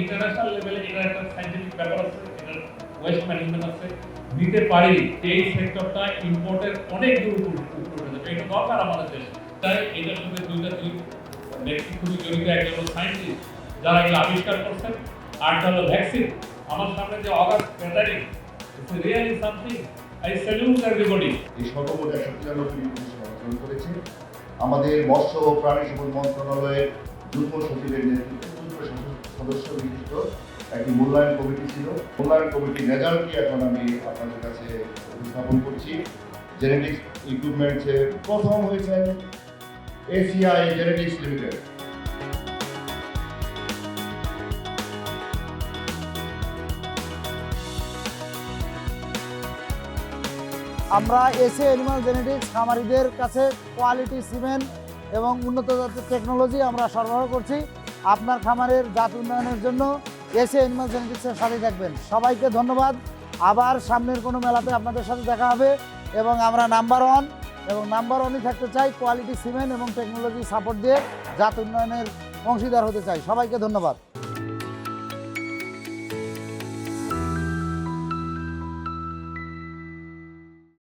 International লেভেলে এটার একটা সাইন্টিফিক ব্যাপার আছে এটার ওয়েস্ট ম্যানেজমেন্ট আছে, দিতে পারি এই সেক্টরটা ইম্পোর্টের অনেক দূর উপরে এটা দরকার আমাদের দেশে। তাই এটার সাথে দুইটা দুই ব্যক্তি খুবই জড়িত একজন হলো সায়েন্টিস্ট যারা এগুলো আবিষ্কার করছেন আরটা হলো ভ্যাকসিন আমার সামনে যে August it's really something I salute everybody এই সর্বমোট একশো তিরানব্বই অর্জন করেছে? আমাদের মৎস্য ও প্রাণী সম্পদ মন্ত্রণালয়ের যুগ্ম সচিবের নেতৃত্বে চতুর্থ সদস্য বিশিষ্ট একটি মূল্যায়ন কমিটি ছিল। মূল্যায়ন কমিটির রেজাল্টটি এখন আমি আপনাদের কাছে উপস্থাপন করছি। জেনেটিক্স ইকুইপমেন্টসে প্রথম হয়েছেন এসিআই জেনেটিক্স লিমিটেড আমরা এসে অ্যানিমাল জেনেটিক্স খামারিদের কাছে কোয়ালিটি সিমেন্ট এবং উন্নত জাতের টেকনোলজি আমরা সরবরাহ করছি। আপনার খামারের জাত উন্নয়নের জন্য এসে অ্যানিমাল জেনেটিক্সের সাথে থাকবেন। সবাইকে ধন্যবাদ। আবার সামনের কোনো মেলাতে আপনাদের সাথে দেখা হবে এবং আমরা নাম্বার ওয়ান এবং নাম্বার ওয়ানই থাকতে চাই কোয়ালিটি সিমেন্ট এবং টেকনোলজি সাপোর্ট দিয়ে জাত উন্নয়নের অংশীদার হতে চাই। সবাইকে ধন্যবাদ।